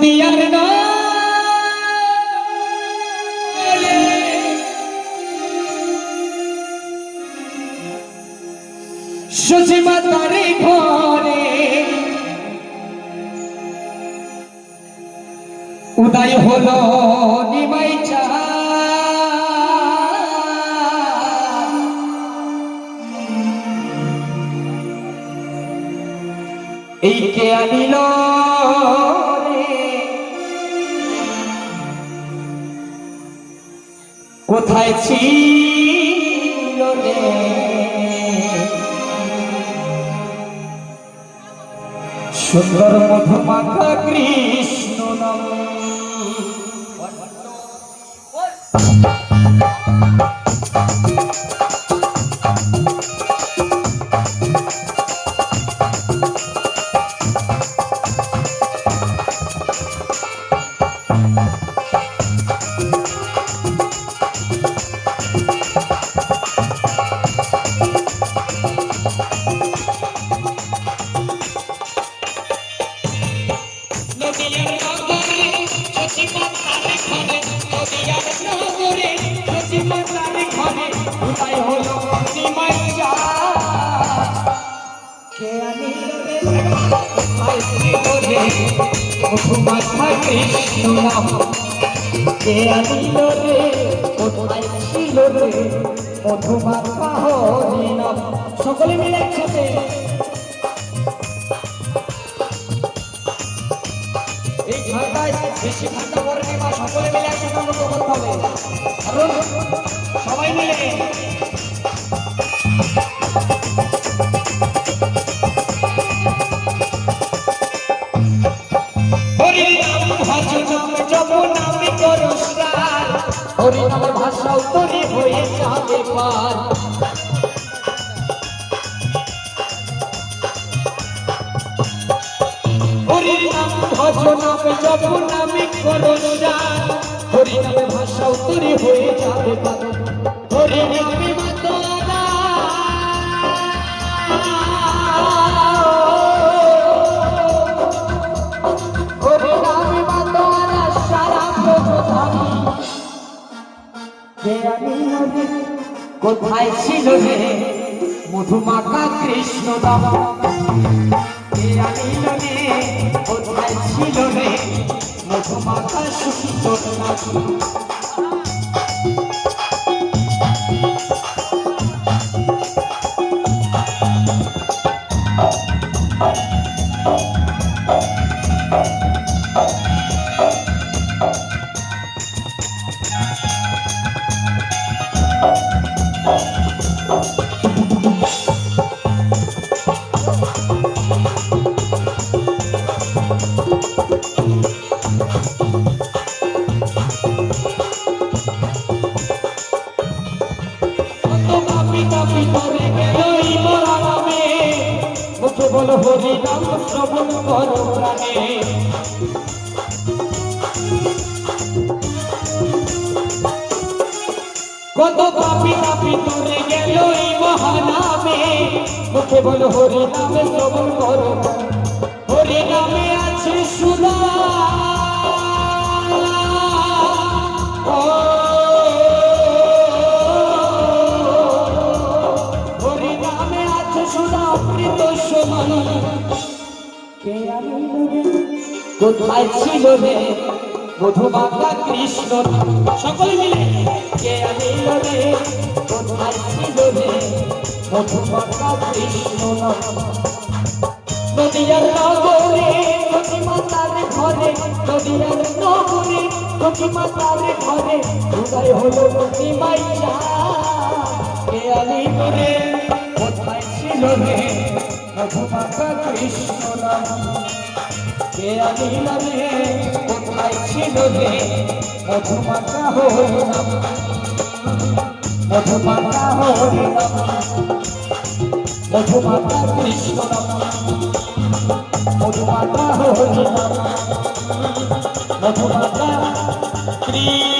নদিয়ার না সচিমা তারে ঘরে। উদয় হলো নিমাই চা। এই কে আনিল? কোথায় ছিল রে? সুন্দর মধুমাখা কৃষ্ণ নাম। ছিল রে মধুমাখা কৃষ্ণ নাম কে আনিল রে কোথায় ছিল রে সকলে মিলে একসাথে এই ঝাড়টায় সকলে মিলে একসাথে সবাই মিলে হরি নামের ভাষা উত্তরে হয়ে যাবে পার। হরিনাম জপ নামে করুষার হরি নামের ভাষা উত্তরে হয়ে যাবে পার। হরি কোথায় ছিল রে মধুমাখা কৃষ্ণ রে কোথায় ছিল রে মধুমাখা সুন্দর নাম কত পাপি তাপি করে, এই মরা নামে মুখে বলো হরি নাম শ্রবণ করো প্রাণে। কত পাপি তাপি করে গেল এই মহানামে। মুখে বলো হরি নামে শ্রবণ করো হরি নামে আছে সুদা কোথায় ছিল রে? মধুমাখা কৃষ্ণ, সকলে মিলে। কে আনিল রে? কোথায় ছিল রে? মধুমাখা কৃষ্ণ। নদিয়ার নগরে নদী মাতার ঘরে, নদিয়ার নগরে নদী মাতার ঘরে, উদয় হলো নদী মাইয়া। রে? কোথায় ছিল রে? মধুমাখা কৃষ্ণ। কোথায় ছিল যে মধুমাতা হরি মধুমাতা মধুমাখা মধুমাতা কৃষ্ণ মধুমাতা মধুমাখা মধুমাতা কৃষ্ণ।